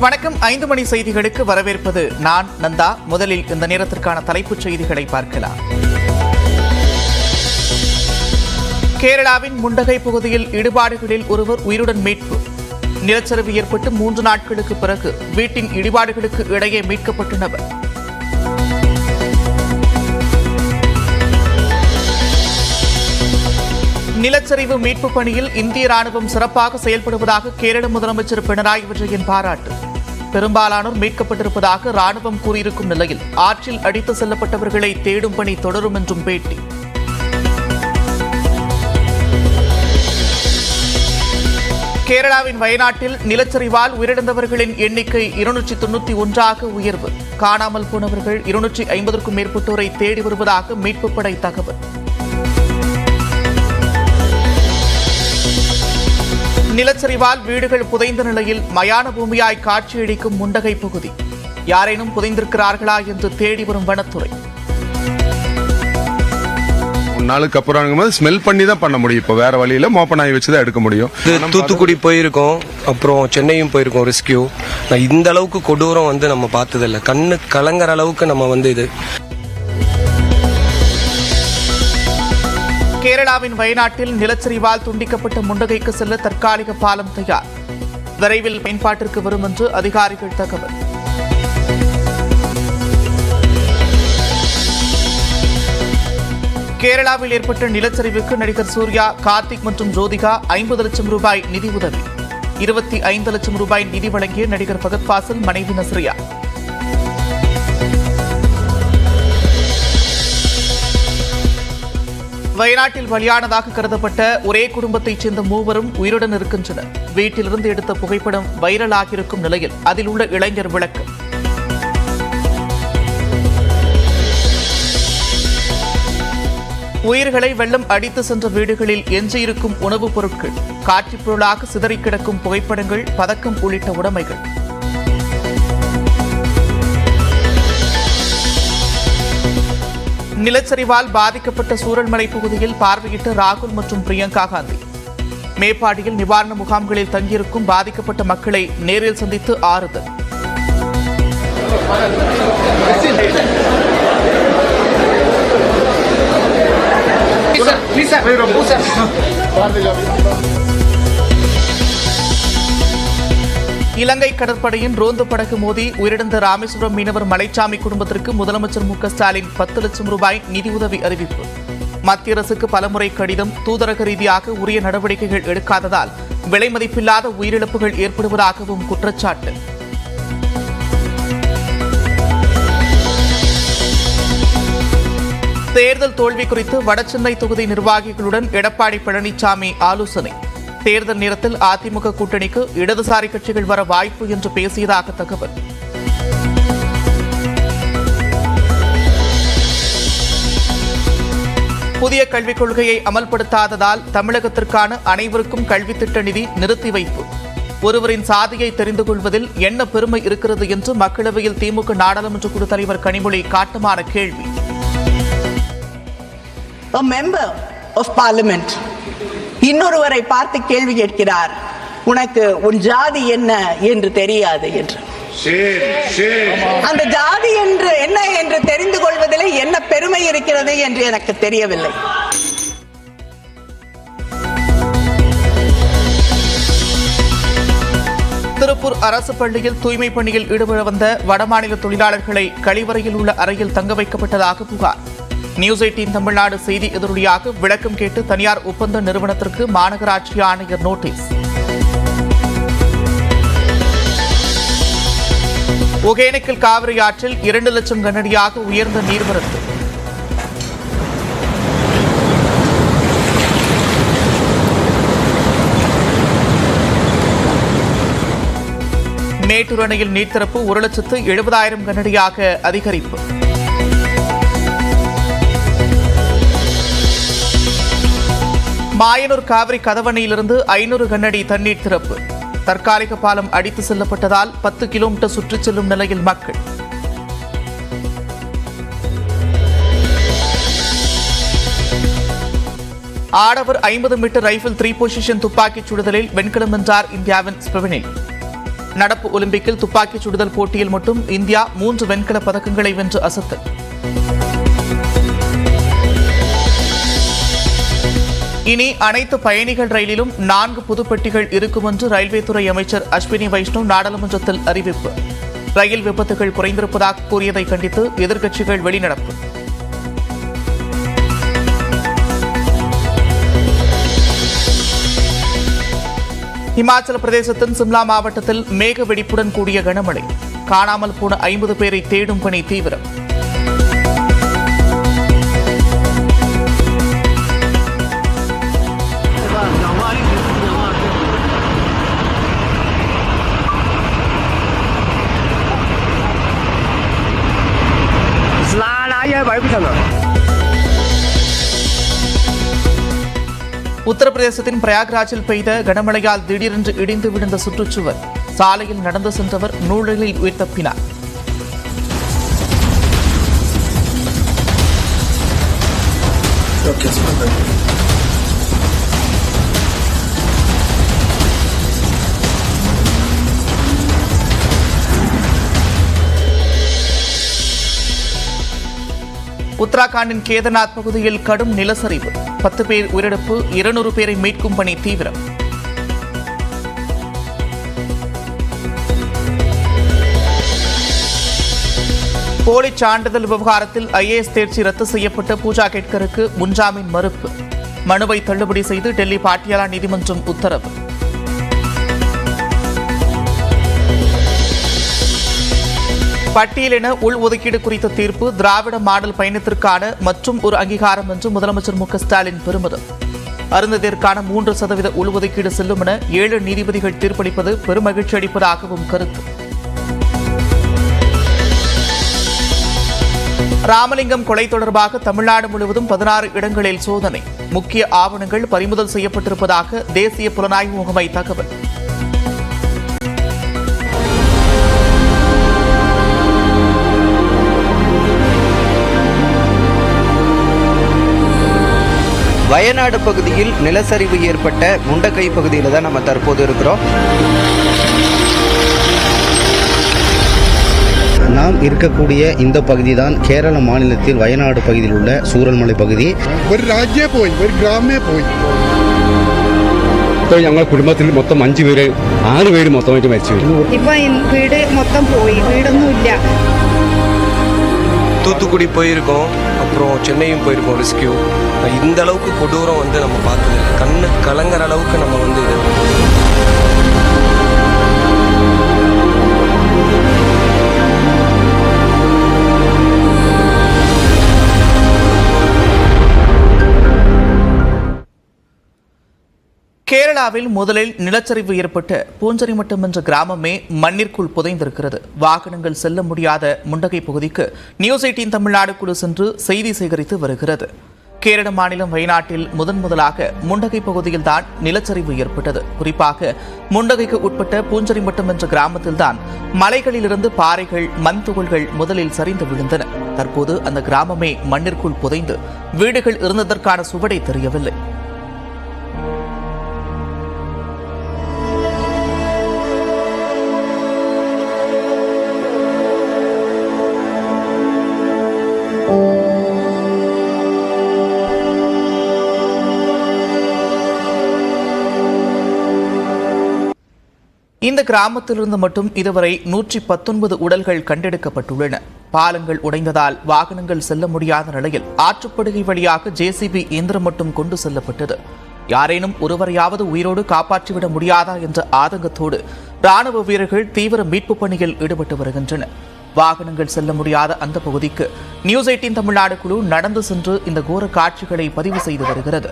வணக்கம். ஐந்து மணி செய்திகளுக்கு வரவேற்பது நான் நந்தா. முதலில் இந்த நேரத்திற்கான தலைப்புச் செய்திகளை பார்க்கலாம். கேரளாவின் முண்டகை பகுதியில் இடிபாடுகளில் ஒருவர் உயிருடன் மீட்பு. நிலச்சரிவு ஏற்பட்டு மூன்று நாட்களுக்கு பிறகு வீட்டின் இடிபாடுகளுக்கு இடையே மீட்கப்பட்ட நபர். நிலச்சரிவு மீட்பு பணியில் இந்திய ராணுவம் சிறப்பாக செயல்படுவதாக கேரள முதலமைச்சர் பினராயி விஜயன் பாராட்டு. பெரும்பாலானோர் மீட்கப்பட்டிருப்பதாக ராணுவம் கூறியிருக்கும் நிலையில் ஆற்றில் அடித்து செல்லப்பட்டவர்களை தேடும் பணி தொடரும் என்றும் பேட்டி. கேரளாவின் வயநாட்டில் நிலச்சரிவால் உயிரிழந்தவர்களின் எண்ணிக்கை இருநூற்றி தொண்ணூற்றி ஒன்றாக உயர்வு. காணாமல் போனவர்கள் இருநூற்றி ஐம்பதற்கும் மேற்பட்டோரை தேடி வருவதாக மீட்புப் படை தகவல். நிலச்சரிவால் வீடுகள் புதைந்த நிலையில் மயான பூமியாய் காட்சியளிக்கும் முண்டகை பகுதி. யாரேனும் புதைந்திருக்கிறார்களா என்று தேடி வரும் வனத்துறை. நாளுக்கு அப்புறம் போது ஸ்மெல் பண்ணி தான் பண்ண முடியும். இப்போ வேற வழியில மோப்ப நாய் வச்சு தான் எடுக்க முடியும். தூத்துக்குடி போயிருக்கோம். அப்புறம் சென்னையும் போயிருக்கோம் ரெஸ்கியூ நான் இந்த அளவுக்கு கொடூரம் வந்து நம்ம பார்த்ததில்ல. கண்ணு கலங்குற அளவுக்கு நம்ம வந்து இது கேரளாவின் வயநாட்டில் நிலச்சரிவால் துண்டிக்கப்பட்ட முண்டகைக்கு செல்ல தற்காலிக பாலம் தயார். விரைவில் பயன்பாட்டிற்கு வரும் என்று அதிகாரிகள் தகவல். கேரளாவில் ஏற்பட்ட நிலச்சரிவுக்கு நடிகர் சூர்யா கார்த்திக் மற்றும் ஜோதிகா ஐம்பது லட்சம் ரூபாய் நிதி உதவி. இருபத்தி ஐந்து லட்சம் ரூபாய் நிதி வழங்கிய நடிகர் பகத் மனைவி நஸ்ரியா. வயநாட்டில் பலியானதாக கருதப்பட்ட ஒரே குடும்பத்தைச் சேர்ந்த மூவரும் உயிருடன் இருக்கின்றனர். வீட்டிலிருந்து எடுத்த புகைப்படம் வைரலாகியிருக்கும் நிலையில் அதில் உள்ள இளைஞர் விளக்கு. உயிர்களை வெள்ளம் அடித்து சென்ற வீடுகளில் எஞ்சியிருக்கும் உணவுப் பொருட்கள் காட்சிப் பொருளாக சிதறிக் கிடக்கும் புகைப்படங்கள் பதக்கம் உள்ளிட்ட உடைமைகள். நிலச்சரிவால் பாதிக்கப்பட்ட சூரல்மலை பகுதியில் பார்வையிட்ட ராகுல் மற்றும் பிரியங்கா காந்தி. மேப்பாடியில் நிவாரண முகாம்களில் தங்கியிருக்கும் பாதிக்கப்பட்ட மக்களை நேரில் சந்தித்து ஆறுதல். இலங்கை கடற்படையின் ரோந்து படகு மோதி உயிரிழந்த ராமேஸ்வரம் மீனவர் மலைச்சாமி குடும்பத்திற்கு முதலமைச்சர் மு ஸ்டாலின் பத்து லட்சம் ரூபாய் நிதியுதவி அறிவிப்பு. மத்திய அரசுக்கு பலமுறை கடிதம் தூதரக ரீதியாக உரிய நடவடிக்கைகள் எடுக்காததால் விலை மதிப்பில்லாத உயிரிழப்புகள் ஏற்படுவதாகவும் குற்றச்சாட்டு. தேர்தல் தோல்வி குறித்து வடசென்னை தொகுதி நிர்வாகிகளுடன் எடப்பாடி பழனிசாமி ஆலோசனை. தேர்தல் நேரத்தில் அதிமுக கூட்டணிக்கு இடதுசாரி கட்சிகள் வர வாய்ப்பு என்று பேசியதாக தகவல். புதிய கல்விக் கொள்கையை அமல்படுத்தாததால் தமிழகத்திற்கான அனைவருக்கும் கல்வி திட்ட நிதி நிறுத்தி வைப்பு. ஒருவரின் சாதியை தெரிந்து கொள்வதில் என்ன பெருமை இருக்கிறது என்று மக்களவையில் திமுக நாடாளுமன்ற குழு தலைவர் கனிமொழி காட்டமான கேள்வி. A member of parliament இன்னொருவரை பார்த்து கேள்வி கேட்கிறார். உனக்கு உன் ஜாதி என்ன என்று தெரியாது என்று. அந்த ஜாதி என்று என்ன என்று தெரிந்து கொள்வதில் என்ன பெருமை இருக்கிறது என்று எனக்கு தெரியவில்லை. திருப்பூர் அரசு பள்ளியில் தூய்மை பணியில் ஈடுபட வந்த வடமாநில தொழிலாளர்களை கழிவறையில் உள்ள அறையில் தங்க வைக்கப்பட்டதாக புகார். நியூஸ் எயிட்டீன் தமிழ்நாடு செய்தி எதிரொலியாக விளக்கம் கேட்டு தனியார் ஒப்பந்த நிறுவனத்திற்கு மாநகராட்சி ஆணையர் நோட்டீஸ். ஒகேனக்கல் காவிரி ஆற்றில் இரண்டு லட்சம் கனடியாக உயர்ந்த நீர்வரத்து. மேட்டூர் அணையில் நீர்த்தரப்பு ஒரு லட்சத்து எழுபதாயிரம் கனடியாக அதிகரிப்பு. மாயனூர் காவிரி கதவணையிலிருந்து ஐநூறு கன்னடி தண்ணீர் திறப்பு. தற்காலிக பாலம் அடித்து செல்லப்பட்டதால் பத்து கிலோமீட்டர் சுற்றிச் செல்லும் நிலையில் மக்கள். ஆடவர் ஐம்பது மீட்டர் ரைபிள் த்ரீ பொசிஷன் துப்பாக்கிச் சுடுதலில் வெண்கலம் வென்றார் இந்தியாவின் ஸ்பிரினில். நடப்பு ஒலிம்பிக்கில் துப்பாக்கிச் சுடுதல் போட்டியில் மட்டும் இந்தியா மூன்று வெண்கல பதக்கங்களை வென்று அசத்தல். இனி அனைத்து பயணிகள் ரயிலிலும் நான்கு புதுப்பெட்டிகள் இருக்கும் என்று ரயில்வே துறை அமைச்சர் அஸ்வினி வைஷ்ணவ் நாடாளுமன்றத்தில் அறிவிப்பு. ரயில் விபத்துகள் குறைந்திருப்பதாக கூறியதை கண்டித்து எதிர்க்கட்சிகள் வெளிநடப்பு. இமாச்சல பிரதேசத்தின் சிம்லா மாவட்டத்தில் மேக வெடிப்புடன் கூடிய கனமழை. காணாமல் போன ஐம்பது பேரை தேடும் பணி தீவிரம். உத்தரப்பிரதேசத்தின் பிரயாக்ராஜில் பெய்த கனமழையால் திடீரென்று இடிந்து விழுந்த சுற்றுச்சுவர். சாலையில் நடந்து சென்றவர் நூழலில் உயிர் தப்பினார். உத்தராகண்டின் கேதர்நாத் பகுதியில் கடும் நிலச்சரிவு. பத்து பேர் உயிரிழப்பு இருநூறு பேரை மீட்கும் பணி தீவிரம். போலி சான்றிதழ் விவகாரத்தில் ஐஏஎஸ் தேர்ச்சி ரத்து செய்யப்பட்ட பூஜா கேட்கருக்கு முன்ஜாமீன் மறுப்பு. மனுவை தள்ளுபடி செய்து டெல்லி பாட்டியாலா நீதிமன்றம் உத்தரவு. பட்டியலின உள் ஒதுக்கீடு குறித்த தீர்ப்பு திராவிட மாடல் பயணத்திற்கான மற்றும் ஒரு அங்கீகாரம் என்று முதலமைச்சர் மு க ஸ்டாலின் பெருமிதம் அருந்ததிற்கான மூன்று சதவீத உள்ஒதுக்கீடு செல்லும் என ஏழு நீதிபதிகள் தீர்ப்பளிப்பது பெருமகிழ்ச்சி அளிப்பதாகவும் கருத்து. ராமலிங்கம் கொலை தொடர்பாக தமிழ்நாடு முழுவதும் பதினாறு இடங்களில் சோதனை. முக்கிய ஆவணங்கள் பறிமுதல் செய்யப்பட்டிருப்பதாக தேசிய புலனாய்வு முகமை தகவல். வயநாடு பகுதியில் நிலச்சரிவு ஏற்பட்ட முண்டக்கை பகுதியில் தான் நம்ம தற்போது இருக்கிறோம் நாம் இருக்கக்கூடிய இந்த பகுதி தான் கேரள மாநிலத்தில் வயநாடு பகுதியில் உள்ள சூரல்மலை பகுதி ഒരു രാജ്യേ പോയി ഒരു ഗ്രാമേ പോയി ഇപ്പോൾ ഞങ്ങൾ കുടുംബത്തിൽ മൊത്തം അഞ്ച് പേര് ആറ് പേര് മൊത്തമായിട്ട് മരിച്ചു വീണു. ഇപ്പൊ ഇൻ- വീട് മൊത്തം പോയി വീടൊന്നുമില്ല தூத்துக்குடி போயிருக்கோம் அப்புறம் சென்னையும் போயிருக்கோம் ரெஸ்கியூ இந்த அளவுக்கு கொடூரம் வந்து நம்ம பார்த்தது கண்ணு கலங்குற அளவுக்கு நம்ம வந்து இது கேரளாவில் முதலில் நிலச்சரிவு ஏற்பட்ட பூஞ்சரிமட்டம் என்ற கிராமமே மண்ணிற்குள் புதைந்திருக்கிறது. வாகனங்கள் செல்ல முடியாத முண்டகை பகுதிக்கு நியூஸ் எயிட்டீன் தமிழ்நாடு குழு சென்று செய்தி சேகரித்து வருகிறது. கேரள மாநிலம் வயநாட்டில் முதன் முதலாக முண்டகை பகுதியில்தான் நிலச்சரிவு ஏற்பட்டது. குறிப்பாக முண்டகைக்கு உட்பட்ட பூஞ்சரிமட்டம் என்ற கிராமத்தில்தான் மலைகளிலிருந்து பாறைகள் மண் துகள்கள் முதலில் சரிந்து விழுந்தன. தற்போது அந்த கிராமமே மண்ணிற்குள் புதைந்து வீடுகள் இருந்ததற்கான சுவடை தெரியவில்லை. இந்த கிராமத்திலிருந்து மட்டும் இதுவரை நூற்றி பத்தொன்பது உடல்கள் கண்டெடுக்கப்பட்டுள்ளன. பாலங்கள் உடைந்ததால் வாகனங்கள் செல்ல முடியாத நிலையில் ஆற்றுப்படுகை வழியாக ஜேசிபி இயந்திரம் மட்டும் கொண்டு செல்லப்பட்டது. யாரேனும் ஒருவரையாவது உயிரோடு காப்பாற்றிவிட முடியாதா என்ற ஆதங்கத்தோடு ராணுவ வீரர்கள் தீவிர மீட்பு பணியில் ஈடுபட்டு வருகின்றனர் வாகனங்கள் செல்ல முடியாத அந்த பகுதிக்கு நியூஸ் எயிட்டீன் தமிழ்நாடு குழு நடந்து சென்று இந்த கோர காட்சிகளை பதிவு செய்து வருகிறது.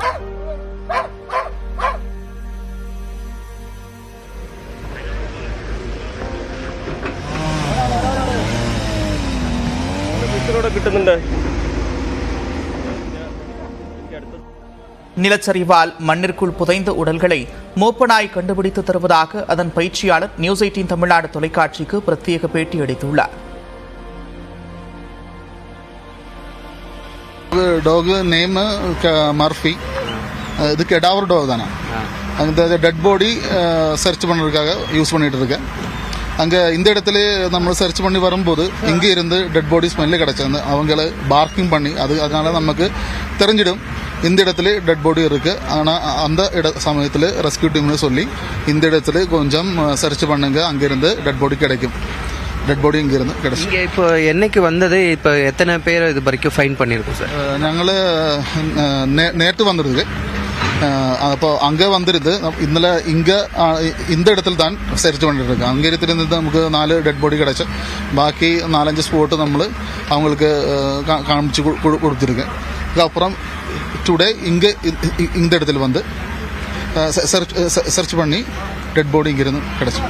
நிலச்சரிவால் மண்ணிற்குள் புதைந்த உடல்களை மோப்பனாய் கண்டுபிடித்து தருவதாக அதன் பயிற்சியாளர் நியூஸ் எயிட்டீன் தமிழ்நாடு தொலைக்காட்சிக்கு பிரத்யேக பேட்டி அளித்துள்ளார் டாக் நேம் மர்ஃபி இது கெடாவர் டாக் தானே அந்த டெட் பாடி சர்ச் பண்ணுறதுக்காக யூஸ் பண்ணிட்டு இருக்கேன் அங்கே இந்த இடத்துல நம்ம சர்ச் பண்ணி வரும்போது இங்கே இருந்து டெட் பாடி ஸ்மெல்லு கிடச்சது அவங்கள பார்க்கிங் பண்ணி அது அதனால நமக்கு தெரிஞ்சிடும் இந்த இடத்துல டெட் பாடி இருக்கு ஆனால் அந்த இட சமயத்தில் ரெஸ்கியூ டீம்னு சொல்லி இந்த இடத்துல கொஞ்சம் சர்ச் பண்ணுங்க அங்கிருந்து டெட் பாடி கிடைக்கும் டெட் பாடி இங்கிருந்து கிடைக்கும் இங்கே இப்போ என்னைக்கு வந்தது இப்போ எத்தனை பேர் இது வரைக்கும் ஃபைன் பண்ணியிருக்கோம் சார் ഞങ്ങൾ നേരിട്ട് വന്നിരുന്നത് അപ്പോൾ அங்கே வந்துருது ഇന്നലെ ഇങ്ക இந்த இடத்துல தான் സെർച്ച് பண்ணிட்டு அங்கே இருந்திருந்து നമുക്ക് നാല് ഡെഡ് ബോഡി കിടച്ച ബാക്കി നാലഞ്ച് സ്പോട്ട് നമ്മൾ அவங்களுக்கு கா- காமிச்சு கொடு- கொடு- கொடுத்துருக்கேன் அதுக்கப்புறம் டுடே இங்கே இந்த இடத்துல வந்து சர்ச் சர்ச் பண்ணி டெட் பாடி இங்கிருந்து கிடச்சி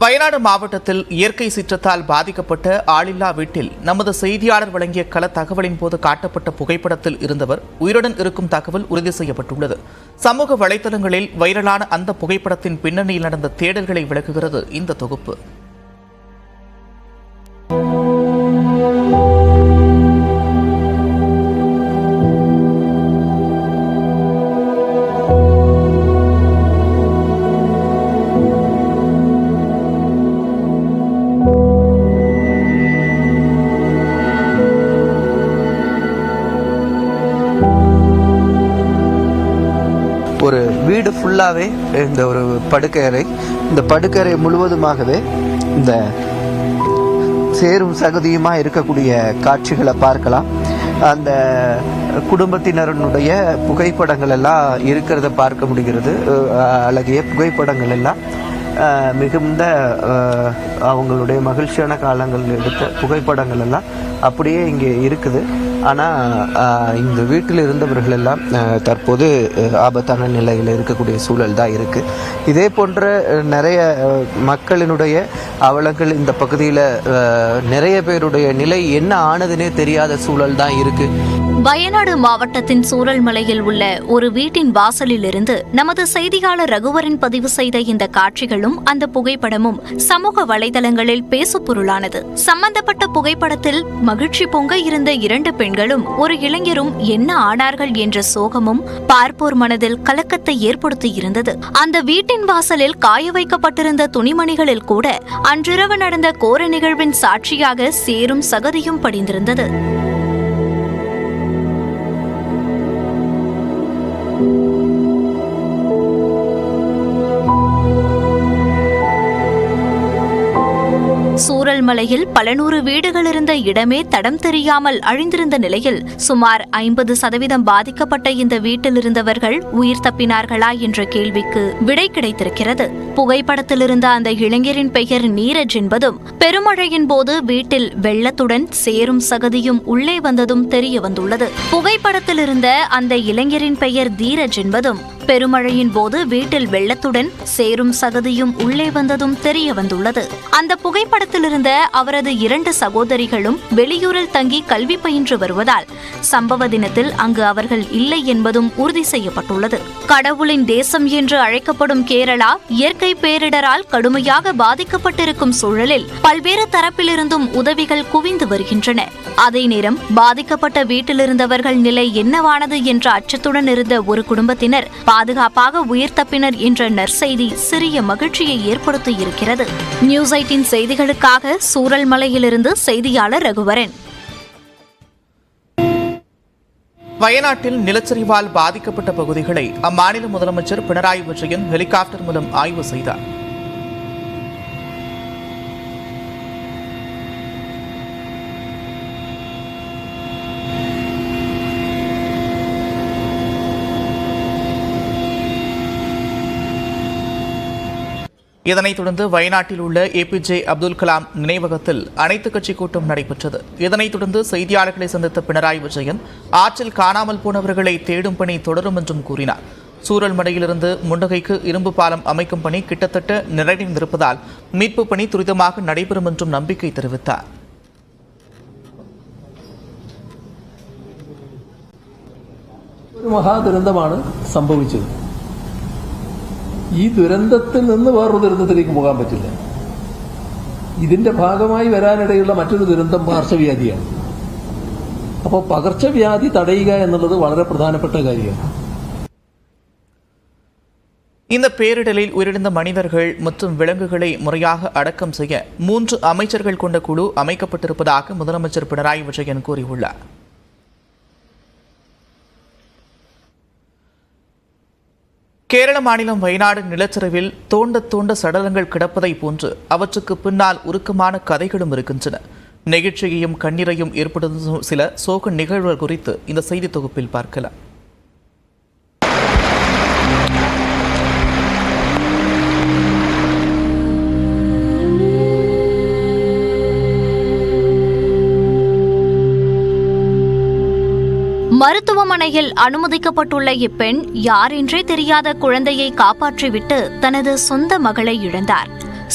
வயநாடு மாவட்டத்தில் இயற்கை சீற்றத்தால் பாதிக்கப்பட்ட ஆளில்லா வீட்டில் நமது செய்தியாளர் வழங்கிய கள தகவலின் போது காட்டப்பட்ட புகைப்படத்தில் இருந்தவர் உயிருடன் இருக்கும் தகவல் உறுதி செய்யப்பட்டுள்ளது. சமூக வலைதளங்களில் வைரலான அந்த புகைப்படத்தின் பின்னணியில் நடந்த தேடல்களை விளக்குகிறது இந்த தொகுப்பு. ஃபுல்லாகவே இந்த ஒரு படுக்கையறை. இந்த படுக்கையறை முழுவதுமாகவே இந்த சேரும் சகதியுமாக இருக்கக்கூடிய காட்சிகளை பார்க்கலாம். அந்த குடும்பத்தினருடைய புகைப்படங்கள் எல்லாம் இருக்கிறத பார்க்க முடிகிறது. அழகிய புகைப்படங்கள் எல்லாம். மிகுந்த அவங்களுடைய மகிழ்ச்சியான காலங்கள் எடுத்த புகைப்படங்கள் எல்லாம் அப்படியே இங்கே இருக்குது. ஆனால் இந்த வீட்டில் இருந்தவர்கள் எல்லாம் தற்போது ஆபத்தான நிலையில் இருக்கக்கூடிய சூழல் தான் இருக்குது இதே போன்ற நிறைய மக்களினுடைய அவலங்கள் இந்த பகுதியில் நிறைய பேருடைய நிலை என்ன ஆனதுன்னே தெரியாத சூழல் தான் இருக்குது வயநாடு மாவட்டத்தின் சூரல்மலையில் உள்ள ஒரு வீட்டின் வாசலிலிருந்து நமது செய்தியாளர் ரகுவரன் பதிவு செய்த இந்த காட்சிகளும் அந்த புகைப்படமும் சமூக வலைதளங்களில் பேசுபொருளானது. சம்பந்தப்பட்ட புகைப்படத்தில் மகிழ்ச்சி பொங்க இருந்த இரண்டு பெண்களும் ஒரு இளைஞரும் என்ன ஆனார்கள் என்ற சோகமும் பார்ப்போர் மனதில் கலக்கத்தை ஏற்படுத்தி இருந்தது. அந்த வீட்டின் வாசலில் காய வைக்கப்பட்டிருந்த துணிமணிகளில் கூட அன்றிரவு நடந்த கோர நிகழ்வின் சாட்சியாக சேரும் சகதியும் படிந்திருந்தது. சூரல்மலையில் பல நூறு வீடுகள் இருந்த இடமே தடம் தெரியாமல் அழிந்திருந்த நிலையில் சுமார் ஐம்பது சதவீதம் பாதிக்கப்பட்ட இந்த வீட்டில் இருந்தவர்கள் உயிர் தப்பினார்களா என்ற கேள்விக்கு விடை கிடைத்திருக்கிறது. புகைப்படத்தில் இருந்த அந்த இளைஞரின் பெயர் நீரஜ் என்பதும் பெருமழையின் போது வீட்டில் வெள்ளத்துடன் சேரும் சகதியும் உள்ளே வந்ததும் தெரிய வந்துள்ளது. புகைப்படத்தில் இருந்த அந்த இளைஞரின் பெயர் தீரஜ் என்பதும் பெருமழையின் போது வீட்டில் வெள்ளத்துடன் சேரும் சகதியும் உள்ளே வந்ததும் தெரிய வந்துள்ளது. அந்த புகைப்படத்தில் இருந்த அவரது இரண்டு சகோதரிகளும் வெளியூரில் தங்கி கல்வி பயின்று வருவதால் சம்பவ தினத்தில் அங்கு அவர்கள் இல்லை என்பதும் உறுதி செய்யப்பட்டுள்ளது. கடவுளின் தேசம் என்று அழைக்கப்படும் கேரளா இயற்கை பேரிடரால் கடுமையாக பாதிக்கப்பட்டிருக்கும் சூழலில் பல்வேறு தரப்பிலிருந்தும் உதவிகள் குவிந்து வருகின்றன. அதே நேரம் பாதிக்கப்பட்ட வீட்டிலிருந்தவர்கள் நிலை என்னவானது என்ற அச்சத்துடன் இருந்த ஒரு குடும்பத்தினர் பாதுகாப்பாக உயிர் தப்பினர் என்ற நற்செய்தி சிறிய மகிழ்ச்சியை ஏற்படுத்தி இருக்கிறது. நியூஸ் எயிட்டின் செய்திகளுக்காக சூரல்மலையிலிருந்து செய்தியாளர் ரகுவரன். வயநாட்டில் நிலச்சரிவால் பாதிக்கப்பட்ட பகுதிகளை அம்மாநில முதலமைச்சர் பினராயி விஜயன் ஹெலிகாப்டர் மூலம் ஆய்வு செய்தார். இதனைத் தொடர்ந்து வயநாட்டில் உள்ள ஏபிஜே அப்துல் கலாம் நினைவகத்தில் அனைத்துக் கட்சி கூட்டம் நடைபெற்றது இதனைத் தொடர்ந்து செய்தியாளர்களை சந்தித்த பினராயி விஜயன் ஆற்றில் காணாமல் போனவர்களை தேடும் பணி தொடரும் என்றும் கூறினார் சூரல்மடையிலிருந்து முண்டகைக்கு இரும்பு பாலம் அமைக்கும் பணி கிட்டத்தட்ட நிறைவடைந்திருப்பதால் மீட்பு பணி துரிதமாக நடைபெறும் என்றும் நம்பிக்கை தெரிவித்தார் ഒരു മഹാദുരന്തമാണ് സംഭവിച്ചത് ഈ ദുരന്തത്തിൽ നിന്ന് വേറൊരു ദുരന്തത്തിലേക്ക് പോകാൻ പറ്റില്ല ഇതിന്റെ ഭാഗമായി വരാനിടയുള്ള മറ്റൊരു ദുരന്തം പകർച്ചവ്യാധിയാണ് അപ്പോൾ പകർച്ചവ്യാധി തടയുക എന്നുള്ളത് വളരെ പ്രധാനപ്പെട്ട കാര്യമാണ് இந்த பேரிடரில் உயிரிழந்த மனிதர்கள் மற்றும் விலங்குகளை முறையாக அடக்கம் செய்ய மூன்று அமைச்சர்கள் கொண்ட குழு அமைக்கப்பட்டிருப்பதாக முதலமைச்சர் பினராயி விஜயன் கூறியுள்ளார் கேரள மாநிலம் வயநாடு நிலச்சரிவில் தோண்ட தோண்ட சடலங்கள் கிடப்பதை போன்று அவற்றுக்கு பின்னால் உருக்கமான கதைகளும் இருக்கின்றன. நெகிழ்ச்சியையும் கண்ணீரையும் ஏற்படுத்தும் சில சோக நிகழ்வுகள் குறித்து இந்த செய்தி தொகுப்பில் பார்க்கலாம். மருத்துவமனையில் அனுமதிக்கப்பட்டுள்ள இப்பெண் யாரென்றே தெரியாத குழந்தையை காப்பாற்றிவிட்டு தனது சொந்த மகளை இழந்தார்.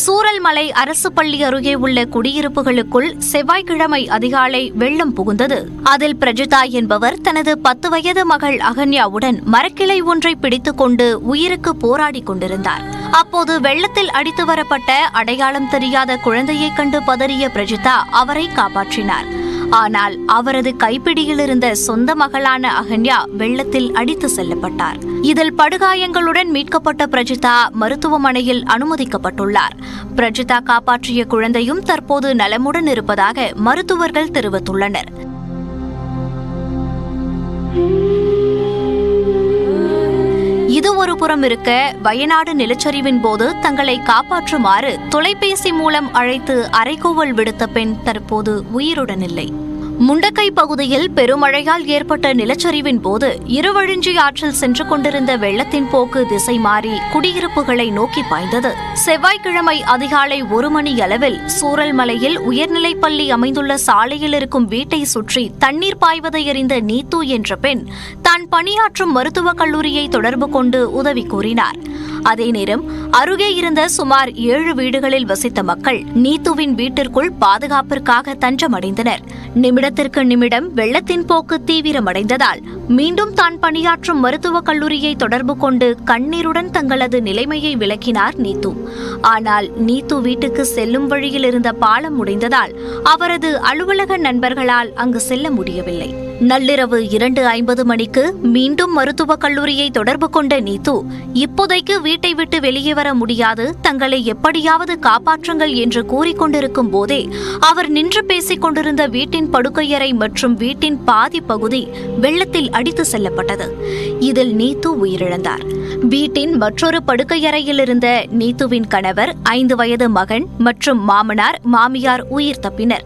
சூரல்மலை அரசு பள்ளி அருகே உள்ள குடியிருப்புகளுக்குள் செவ்வாய்க்கிழமை அதிகாலை வெள்ளம் புகுந்தது. அதில் பிரஜிதா என்பவர் தனது பத்து வயது மகள் அகன்யாவுடன் மரக்கிளை ஒன்றை பிடித்துக்கொண்டு உயிருக்கு போராடிக் கொண்டிருந்தார். அப்போது வெள்ளத்தில் அடித்து வரப்பட்ட அடையாளம் தெரியாத குழந்தையைக் கண்டு பதறிய பிரஜிதா அவரை காப்பாற்றினார். ஆனால் அவரது கைப்பிடியில் இருந்த சொந்த மகளான அகன்யா வெள்ளத்தில் அடித்து செல்லப்பட்டார். இதில் படுகாயங்களுடன் மீட்கப்பட்ட பிரஜிதா மருத்துவமனையில் அனுமதிக்கப்பட்டுள்ளார். பிரஜிதா காப்பாற்றிய குழந்தையும் தற்போது நலமுடன் இருப்பதாக மருத்துவர்கள் தெரிவித்துள்ளனர். இது இருக்க வயநாடு நிலச்சரிவின் போது தங்களை காப்பாற்றுமாறு தொலைபேசி மூலம் அழைத்து அறைகூவல் விடுத்த பெண் தற்போது உயிருடன் இல்லை. முண்டக்கை பகுதியில் பெருமழையால் ஏற்பட்ட நிலச்சரிவின் போது இருவழிஞ்சி ஆற்றில் சென்று கொண்டிருந்த வெள்ளத்தின் போக்கு திசை மாறி குடியிருப்புகளை நோக்கி பாய்ந்தது. செவ்வாய்க்கிழமை அதிகாலை ஒரு மணி அளவில் சூரல்மலையில் உயர்நிலைப்பள்ளி அமைந்துள்ள சாலையில் இருக்கும் வீட்டை சுற்றி தண்ணீர் பாய்வதை எறிந்த நீத்து என்ற பெண் தான் பணியாற்றும் மருத்துவக் கல்லூரியை தொடர்பு கொண்டு உதவி கூறினார். அதே நேரம் அருகே இருந்த சுமார் ஏழு வீடுகளில் வசித்த மக்கள் நீத்துவின் வீட்டிற்குள் பாதுகாப்பிற்காக தஞ்சமடைந்தனர். நிமிடத்திற்கு நிமிடம் வெள்ளத்தின் போக்கு தீவிரமடைந்ததால் மீண்டும் தான் பணியாற்றும் மருத்துவக் கல்லூரியை தொடர்பு கொண்டு கண்ணீருடன் தங்களது நிலைமையை விளக்கினார் நீத்து. ஆனால் நீத்து வீட்டுக்கு செல்லும் வழியில் இருந்த பாலம் உடைந்ததால் அவரது அலுவலக நண்பர்களால் அங்கு செல்ல முடியவில்லை. நள்ளிரவு இரண்டு ஐம்பது மணிக்கு மீண்டும் மருத்துவக் கல்லூரியை தொடர்பு கொண்ட நீத்து இப்போதைக்கு வீட்டை விட்டு வெளியே வர முடியாது தங்களை எப்படியாவது காப்பாற்றுங்கள் என்று கூறிக்கொண்டிருக்கும் போதே அவர் நின்று பேசிக் கொண்டிருந்த வீட்டின் படுக்கையறை மற்றும் வீட்டின் பாதி பகுதி வெள்ளத்தில் அடித்து செல்லப்பட்டது. இதில் நீத்து உயிரிழந்தார். வீட்டின் மற்றொரு படுக்கையறையில் இருந்த நீத்துவின் கணவர் ஐந்து வயது மகன் மற்றும் மாமனார் மாமியார் உயிர் தப்பினர்.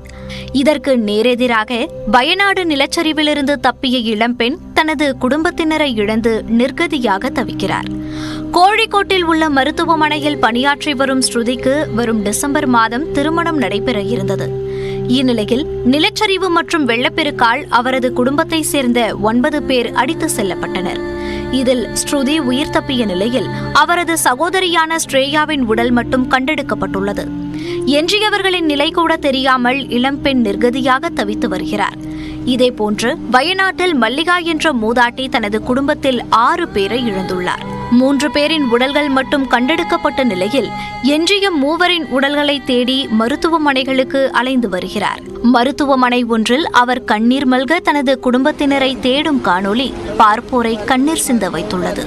இதற்கு நேரெதிராக வயநாடு நிலச்சரிவிலிருந்து தப்பிய இளம்பெண் தனது குடும்பத்தினரை இழந்து நிர்கதியாக தவிக்கிறார். கோழிக்கோட்டில் உள்ள மருத்துவமனையில் பணியாற்றி வரும் ஸ்ருதிக்கு வரும் டிசம்பர் மாதம் திருமணம் நடைபெற இருந்தது. இந்நிலையில் நிலச்சரிவு மற்றும் வெள்ளப்பெருக்கால் அவரது குடும்பத்தை சேர்ந்த ஒன்பது பேர் அடித்து செல்லப்பட்டனர். இதில் ஸ்ருதி உயிர் தப்பிய நிலையில் அவரது சகோதரியான ஸ்ரேயாவின் உடல் மட்டும் கண்டெடுக்கப்பட்டுள்ளது. எஞ்சியவர்களின் நிலை கூட தெரியாமல் இளம்பெண் நிர்கதியாக தவித்து வருகிறார். இதேபோன்று வயநாட்டில் மல்லிகா என்ற மூதாட்டி தனது குடும்பத்தில் ஆறு பேரை இழந்துள்ளார். மூன்று பேரின் உடல்கள் மட்டும் கண்டெடுக்கப்பட்ட நிலையில் எஞ்சிய மூவரின் உடல்களை தேடி மருத்துவமனைகளுக்கு அலைந்து வருகிறார். மருத்துவமனை ஒன்றில் அவர் கண்ணீர் மல்க தனது குடும்பத்தினரை தேடும் காணொளி பார்ப்போரை கண்ணீர் சிந்த வைத்துள்ளது.